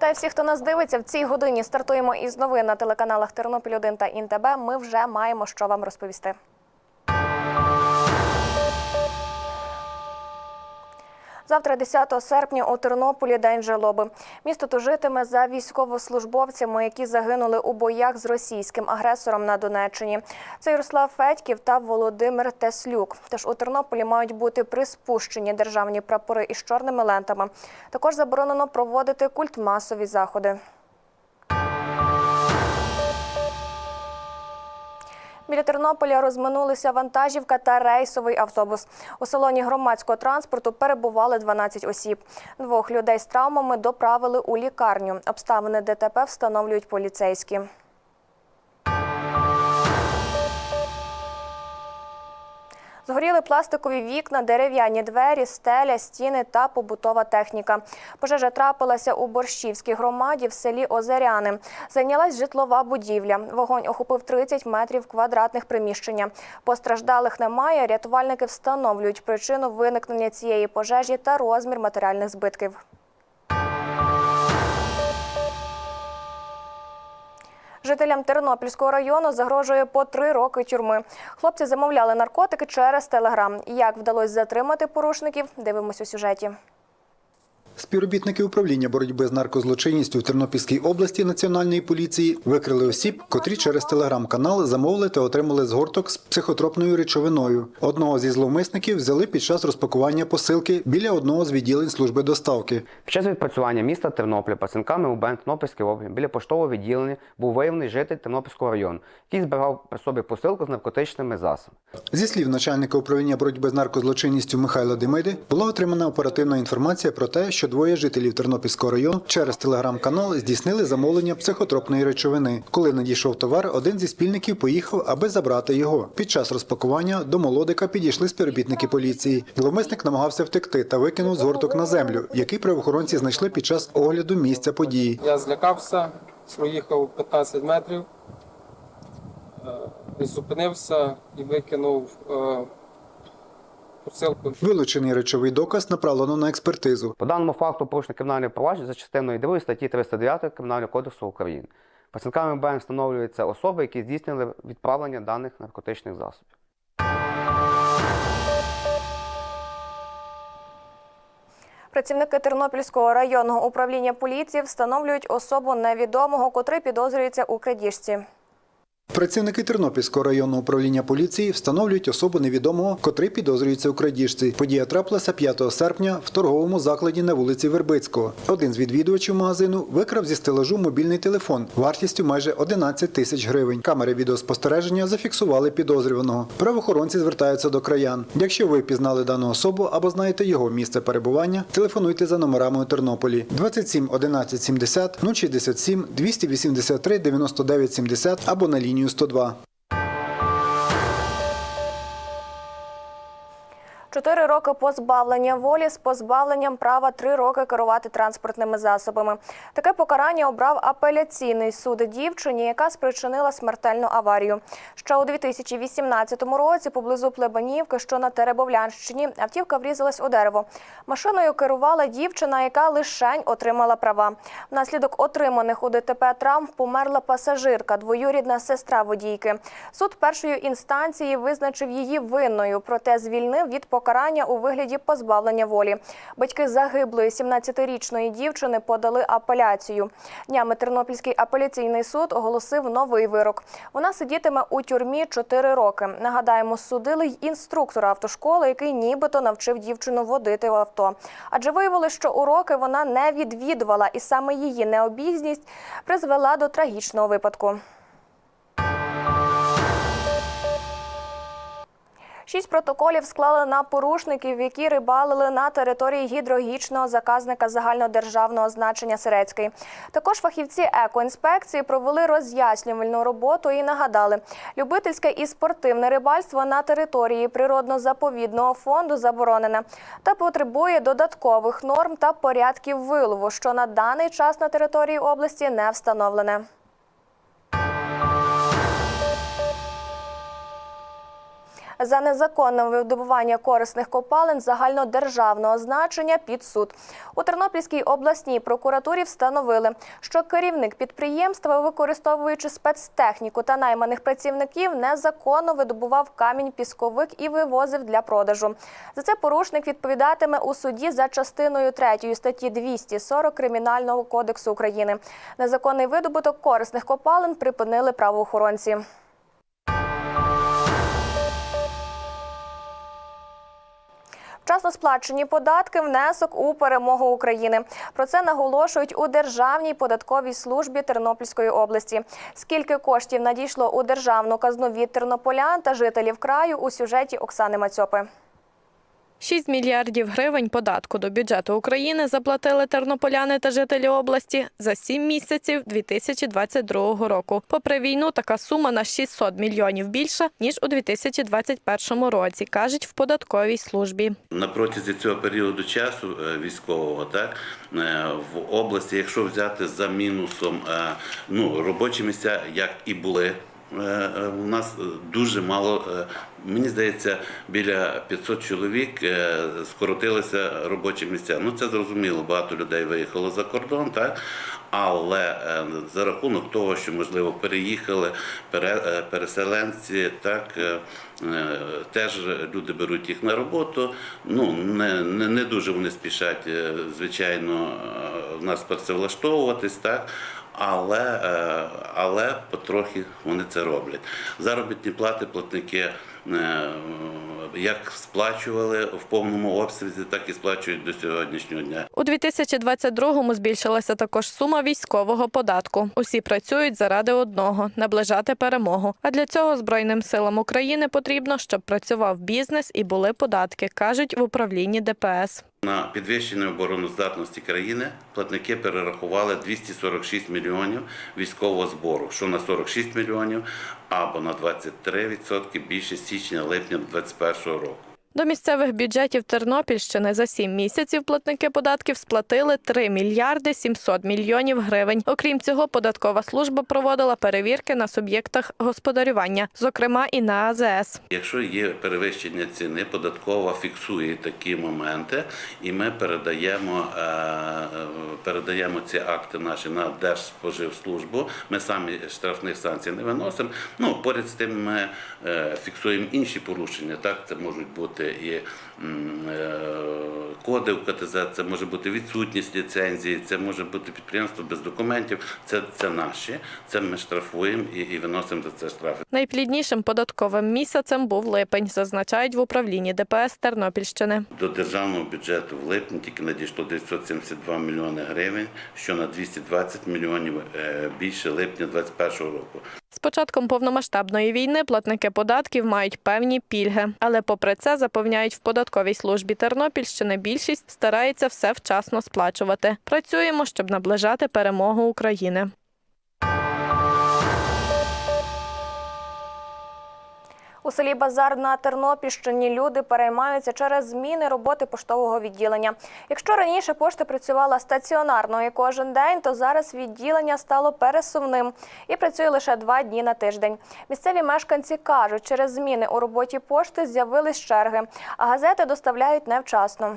Вітаю всіх, хто нас дивиться. В цій годині стартуємо із новин на телеканалах Тернопіль 1 та Інтебе. Ми вже маємо що вам розповісти. Завтра, 10 серпня, у Тернополі день жалоби. Місто тужитиме за військовослужбовцями, які загинули у боях з російським агресором на Донеччині. Це Ярослав Федьків та Володимир Теслюк. Тож у Тернополі мають бути приспущені державні прапори із чорними лентами. Також заборонено проводити культмасові заходи. Біля Тернополя розминулися вантажівка та рейсовий автобус. У салоні громадського транспорту перебували 12 осіб. Двох людей з травмами доправили у лікарню. Обставини ДТП встановлюють поліцейські. Згоріли пластикові вікна, дерев'яні двері, стеля, стіни та побутова техніка. Пожежа трапилася у Борщівській громаді в селі Озеряни. Зайнялась житлова будівля. Вогонь охопив 30 метрів квадратних приміщення. Постраждалих немає. Рятувальники встановлюють причину виникнення цієї пожежі та розмір матеріальних збитків. Жителям Тернопільського району загрожує по три роки тюрми. Хлопці замовляли наркотики через телеграм. Як вдалося затримати порушників, дивимось у сюжеті. Співробітники управління боротьби з наркозлочинністю в Тернопільській області Національної поліції викрили осіб, котрі через телеграм-канал замовили та отримали згорток з психотропною речовиною. Одного зі зловмисників взяли під час розпакування посилки біля одного з відділень служби доставки. Під час відпрацювання міста Тернополя працівниками УБН Тернопільської області біля поштового відділення був виявлений житель Тернопільського району, який збирав при собі посилку з наркотичними засобами. Зі слів начальника управління боротьби з наркозлочинністю Михайла Демиди, була отримана оперативна інформація про те, що двоє жителів Тернопільського району через телеграм-канал здійснили замовлення психотропної речовини. Коли надійшов товар, один зі спільників поїхав, аби забрати його. Під час розпакування до молодика підійшли співробітники поліції. Зловмисник намагався втекти та викинув згорток на землю, який правоохоронці знайшли під час огляду місця події. Я злякався, проїхав 15 метрів, е, зупинився і викинув е, посилку. Вилучений речовий доказ направлено на експертизу. По даному факту порушення кримінального провадження за частиною 2 статті 309 Кримінального кодексу України. Працівниками УБН встановлюються особи, які здійснили відправлення даних наркотичних засобів. Працівники Тернопільського районного управління поліції встановлюють особу невідомого, котрий підозрюється у крадіжці. Працівники Тернопільського районного управління поліції встановлюють особу невідомого, котрий підозрюється у крадіжці. Подія трапилася 5 серпня в торговому закладі на вулиці Вербицького. Один з відвідувачів магазину викрав зі стелажу мобільний телефон вартістю майже 11 тисяч гривень. Камери відеоспостереження зафіксували підозрюваного. Правоохоронці звертаються до краян. Якщо ви впізнали дану особу або знаєте його місце перебування, телефонуйте за номерами у Тернополі 27 11 70 067 283 99 70 або на лінію 102. Чотири роки позбавлення волі з позбавленням права три роки керувати транспортними засобами. Таке покарання обрав апеляційний суд дівчині, яка спричинила смертельну аварію. Ще у 2018 році поблизу Плебанівки, що на Теребовлянщині, автівка врізалась у дерево. Машиною керувала дівчина, яка лишень отримала права. Внаслідок отриманих у ДТП травм померла пасажирка, двоюрідна сестра водійки. Суд першої інстанції визначив її винною, проте звільнив від покарання у вигляді позбавлення волі. Батьки загиблої 17-річної дівчини подали апеляцію. Днями Тернопільський апеляційний суд оголосив новий вирок. Вона сидітиме у тюрмі 4 роки. Нагадаємо, судили й інструктора автошколи, який нібито навчив дівчину водити авто. Адже виявили, що уроки вона не відвідувала, і саме її необізність призвела до трагічного випадку. Шість протоколів склали на порушників, які рибалили на території гідрологічного заказника загальнодержавного значення Сирецький. Також фахівці екоінспекції провели роз'яснювальну роботу і нагадали, любительське і спортивне рибальство на території природно-заповідного фонду заборонене та потребує додаткових норм та порядків вилову, що на даний час на території області не встановлене. За незаконне видобування корисних копалин загальнодержавного значення під суд. У Тернопільській обласній прокуратурі встановили, що керівник підприємства, використовуючи спецтехніку та найманих працівників, незаконно видобував камінь пісковик і вивозив для продажу. За це порушник відповідатиме у суді за частиною 3 статті 240 Кримінального кодексу України. Незаконний видобуток корисних копалин припинили правоохоронці. Вчасно сплачені податки внесок у перемогу України. Про це наголошують у Державній податковій службі Тернопільської області. Скільки коштів надійшло у державну казну від тернополян та жителів краю у сюжеті Оксани Мацьопи. 6 мільярдів гривень податку до бюджету України заплатили тернополяни та жителі області за 7 місяців 2022 року. Попри війну, така сума на 600 мільйонів більша ніж у 2021 році, кажуть в податковій службі. На протязі цього періоду часу е, військового, так е, в області, якщо взяти за мінусом е, ну, робочі місця, як і були. Е, е, У нас е, дуже мало, мені здається, біля 500 чоловік скоротилися робочі місця. Ну це зрозуміло, багато людей виїхало за кордон, так але за рахунок того, що можливо переїхали пере- переселенці, так теж люди беруть їх на роботу. Ну не, не, не дуже вони спішать, звичайно, в нас працевлаштовуватись, так. Але, е, але потрохи вони це роблять. Заробітні плати платники як сплачували в повному обсязі, так і сплачують до сьогоднішнього дня. У 2022-му збільшилася також сума військового податку. Усі працюють заради одного наближати перемогу. А для цього Збройним силам України потрібно, щоб працював бізнес і були податки, кажуть в управлінні ДПС. На підвищення обороноздатності країни платники перерахували 246 мільйонів військового збору, що на 46 мільйонів або на 23% більше січня-липня 2021 року. До місцевих бюджетів Тернопільщини за сім місяців платники податків сплатили 3 мільярди 700 мільйонів гривень. Окрім цього, податкова служба проводила перевірки на суб'єктах господарювання, зокрема і на АЗС. Якщо є перевищення ціни, податкова фіксує такі моменти, і ми передаємо, е, передаємо ці акти наші на Держспоживслужбу. Ми самі штрафних санкцій не виносимо. Ну поряд з тим ми е, фіксуємо інші порушення. Так, це можуть бути і е, коди в КТЗ, це може бути відсутність ліцензії, це може бути підприємство без документів. Це, це наші. Це ми штрафуємо і, і виносимо за це штрафи. Найпліднішим податковим місяцем був липень, зазначають в управлінні ДПС Тернопільщини. До державного бюджету в липні тільки надійшло 972 мільйони гривень, що на 220 мільйонів е, більше липня 2021 року. З початком повномасштабної війни платники податків мають певні пільги, але попри це запевняють в податковій службі Тернопільщини. Більшість старається все вчасно сплачувати. Працюємо, щоб наближати перемогу України. У селі Базар на Тернопільщині люди переймаються через зміни роботи поштового відділення. Якщо раніше пошта працювала стаціонарно і кожен день, то зараз відділення стало пересувним і працює лише два дні на тиждень. Місцеві мешканці кажуть, через зміни у роботі пошти з'явились черги, а газети доставляють невчасно.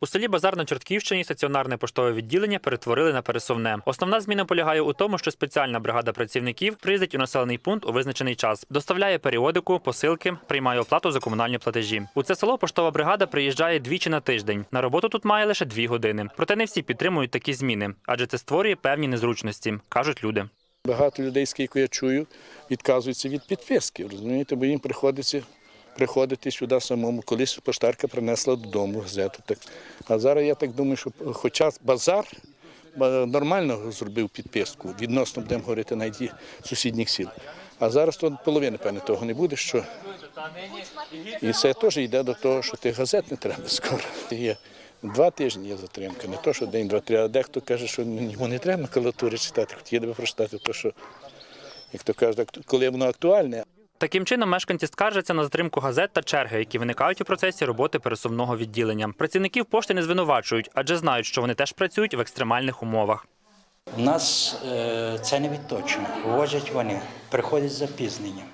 У селі Базар на Чортківщині стаціонарне поштове відділення перетворили на пересувне. Основна зміна полягає у тому, що спеціальна бригада працівників приїздить у населений пункт у визначений час, доставляє періодику, посилки, приймає оплату за комунальні платежі. У це село поштова бригада приїжджає двічі на тиждень. На роботу тут має лише дві години. Проте не всі підтримують такі зміни, адже це створює певні незручності, кажуть люди. Багато людей, скільки я чую, відказуються від підписки, розумієте, бо їм приходиться приходити сюди самому. Колись поштарка принесла додому газету. Так. А зараз я так думаю, що хоча базар нормально зробив підписку, відносно будемо говорити навіть сусідніх сіл. А зараз то половини, певне, того не буде, що і це теж йде до того, що тих газет не треба скоро. Є два тижні є затримка, не то, що день, два, три, а дехто каже, що йому не треба макулатури читати, хотів би прочитати, то що, як то кажуть, коли воно актуальне. Таким чином, мешканці скаржаться на затримку газет та черги, які виникають у процесі роботи пересувного відділення. Працівників пошти не звинувачують, адже знають, що вони теж працюють в екстремальних умовах. У нас е, це не відточено. Возять вони, приходять з запізненням.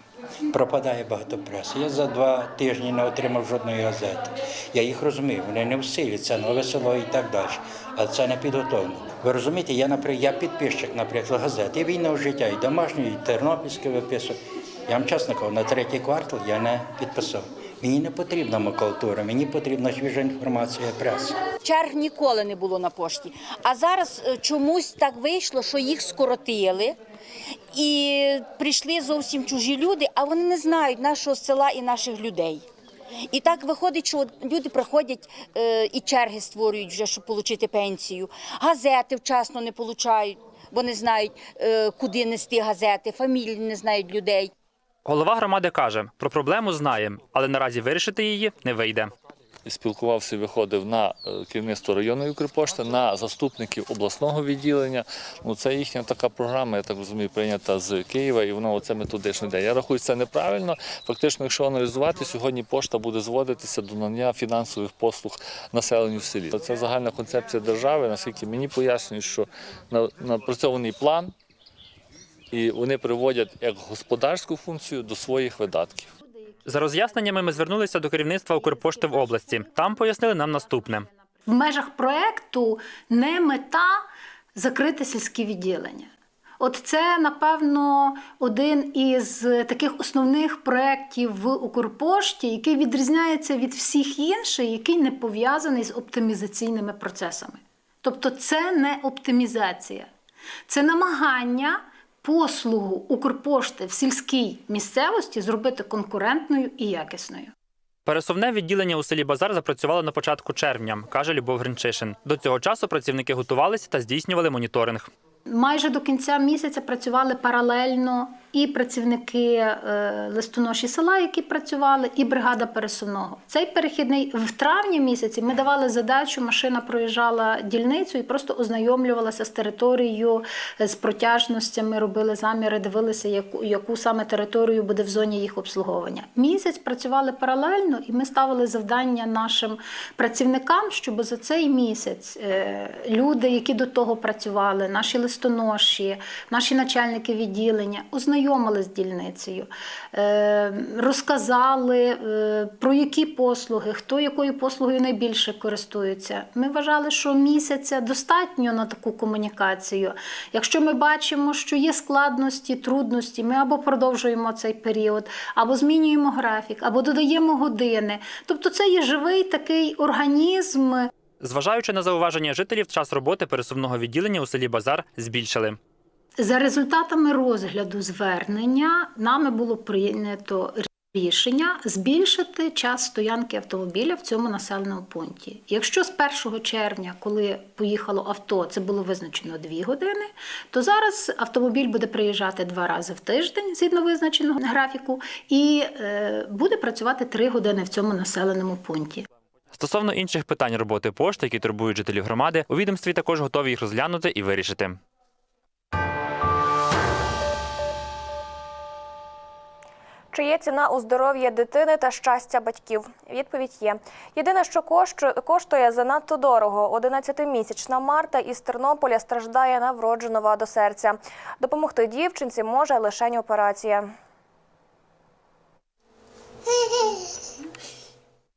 пропадає багато преси. Я за два тижні не отримав жодної газети. Я їх розумію, вони не в силі, це нове село і так далі. Але це не підготовлено. Ви розумієте, я, наприклад, я підписчик, наприклад, газет. І війна життя, і домашньої, і тернопільське виписую. Я вам чесно кажу, на третій квартал я не підписав. Мені не потрібна макулатура, мені потрібна свіжа інформація преси. Черг ніколи не було на пошті. А зараз е, чомусь так вийшло, що їх скоротили. І прийшли зовсім чужі люди, а вони не знають нашого села і наших людей. І так виходить, що люди приходять е, і черги створюють вже, щоб отримати пенсію. Газети вчасно не отримують, бо не знають, е, куди нести газети, фамілії не знають людей. Голова громади каже, про проблему знаємо, але наразі вирішити її не вийде. спілкувався, виходив на е, керівництво районної Укрпошти, на заступників обласного відділення. Ну це їхня така програма, я так розумію, прийнята з Києва, і воно оце методично йде. Я рахую, це неправильно. Фактично, якщо аналізувати, сьогодні пошта буде зводитися до надання фінансових послуг населенню в селі. Це загальна концепція держави, наскільки мені пояснюють, що на- напрацьований план. І вони приводять як господарську функцію до своїх видатків. За роз'ясненнями ми звернулися до керівництва Укрпошти в області. Там пояснили нам наступне. В межах проекту не мета закрити сільські відділення. От це, напевно, один із таких основних проєктів в Укрпошті, який відрізняється від всіх інших, який не пов'язаний з оптимізаційними процесами. Тобто це не оптимізація, це намагання послугу Укрпошти в сільській місцевості зробити конкурентною і якісною. Пересувне відділення у селі Базар запрацювало на початку червня, каже Любов Гринчишин. До цього часу працівники готувалися та здійснювали моніторинг. Майже до кінця місяця працювали паралельно і працівники е, листоноші села, які працювали, і бригада пересувного. Цей перехідний в травні місяці ми давали задачу, машина проїжджала дільницю і просто ознайомлювалася з територією, е, з протяжностями, робили заміри, дивилися, яку, яку саме територію буде в зоні їх обслуговування. Місяць працювали паралельно, і ми ставили завдання нашим працівникам, щоб за цей місяць е, люди, які до того працювали, наші листоноші, наші начальники відділення, ознайомили з дільницею, е, розказали е, про які послуги, хто якою послугою найбільше користується. Ми вважали, що місяця достатньо на таку комунікацію. Якщо ми бачимо, що є складності, трудності, ми або продовжуємо цей період, або змінюємо графік, або додаємо години. Тобто це є живий такий організм. Зважаючи на зауваження жителів, час роботи пересувного відділення у селі Базар збільшили. За результатами розгляду звернення нами було прийнято рішення збільшити час стоянки автомобіля в цьому населеному пункті. Якщо з 1 червня, коли поїхало авто, це було визначено 2 години, то зараз автомобіль буде приїжджати два рази в тиждень згідно визначеного графіку, і е, буде працювати 3 години в цьому населеному пункті. Стосовно інших питань роботи пошти, які турбують жителів громади, у відомстві також готові їх розглянути і вирішити. Чи є ціна у здоров'я дитини та щастя батьків? Відповідь є. Єдине, що коштує, занадто дорого. 11-місячна Марта із Тернополя страждає на вроджену ваду серця. Допомогти дівчинці може лише операція.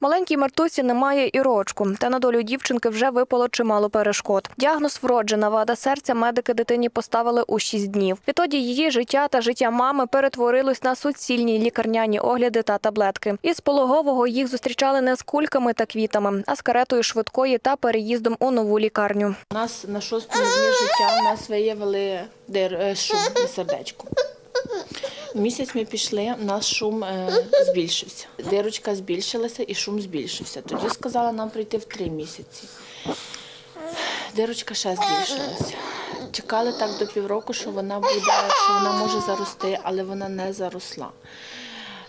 Маленькій Мартусі немає і рочку, та на долю дівчинки вже випало чимало перешкод. Діагноз вроджена вада серця медики дитині поставили у 6 днів. Відтоді її життя та життя мами перетворилось на суцільні лікарняні огляди та таблетки. Із пологового їх зустрічали не з кульками та квітами, а з каретою швидкої та переїздом у нову лікарню. У нас на шостому дні життя у нас виявили е, шум на сердечку. Місяць ми пішли, у нас шум е, збільшився. Дирочка збільшилася і шум збільшився. Тоді сказала нам прийти в три місяці. Дирочка ще збільшилася. Чекали так до півроку, що вона буде, що вона може зарости, але вона не заросла.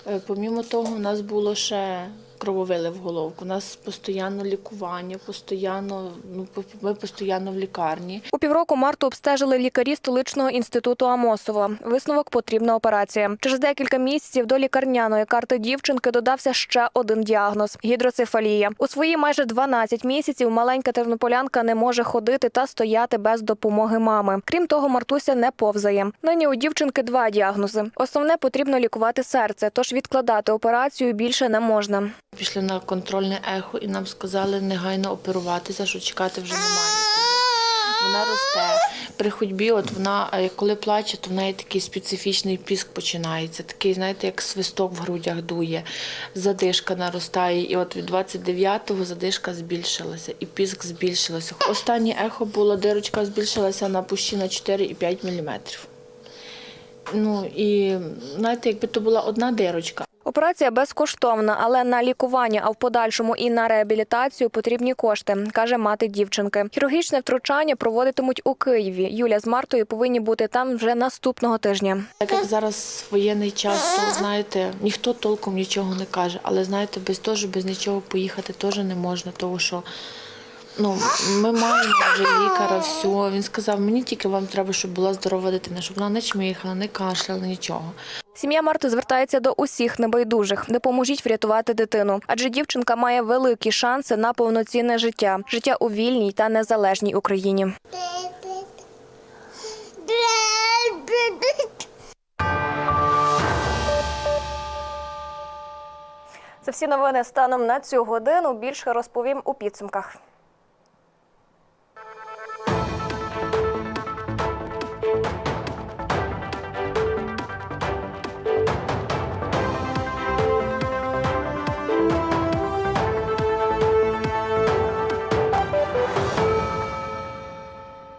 Е, Помімо того, у нас було ще крововили в головку. У нас постійно лікування, постійно, ну, ми постійно в лікарні. У півроку Марту обстежили лікарі столичного інституту Амосова. Висновок потрібна операція. Через декілька місяців до лікарняної карти дівчинки додався ще один діагноз гідроцефалія. У свої майже 12 місяців маленька тернополянка не може ходити та стояти без допомоги мами. Крім того, Мартуся не повзає. Нині у дівчинки два діагнози. Основне потрібно лікувати серце, тож відкладати операцію більше не можна. Пішли на контрольне ехо і нам сказали негайно оперуватися, що чекати вже немає. Вона росте. При ходьбі, от вона, е, коли плаче, то в неї такий специфічний піск починається. Такий, знаєте, як свисток в грудях дує. Задишка наростає. І от від 29-го задишка збільшилася, і піск збільшилася. Останнє ехо було, дирочка збільшилася на пущі на 4,5 мм. Ну і знаєте, якби то була одна дирочка. Операція безкоштовна, але на лікування, а в подальшому і на реабілітацію потрібні кошти, каже мати дівчинки. Хірургічне втручання проводитимуть у Києві. Юля з Мартою повинні бути там вже наступного тижня. Так як зараз воєнний час, то знаєте, ніхто толком нічого не каже. Але знаєте, без того, без нічого поїхати теж не можна, тому що ну, ми маємо вже лікаря, все. Він сказав, мені тільки вам треба, щоб була здорова дитина, щоб вона не чмихала, не кашляла, нічого. Сім'я Марти звертається до усіх небайдужих. Допоможіть врятувати дитину, адже дівчинка має великі шанси на повноцінне життя, життя у вільній та незалежній Україні. Це всі новини станом на цю годину. Більше розповім у підсумках.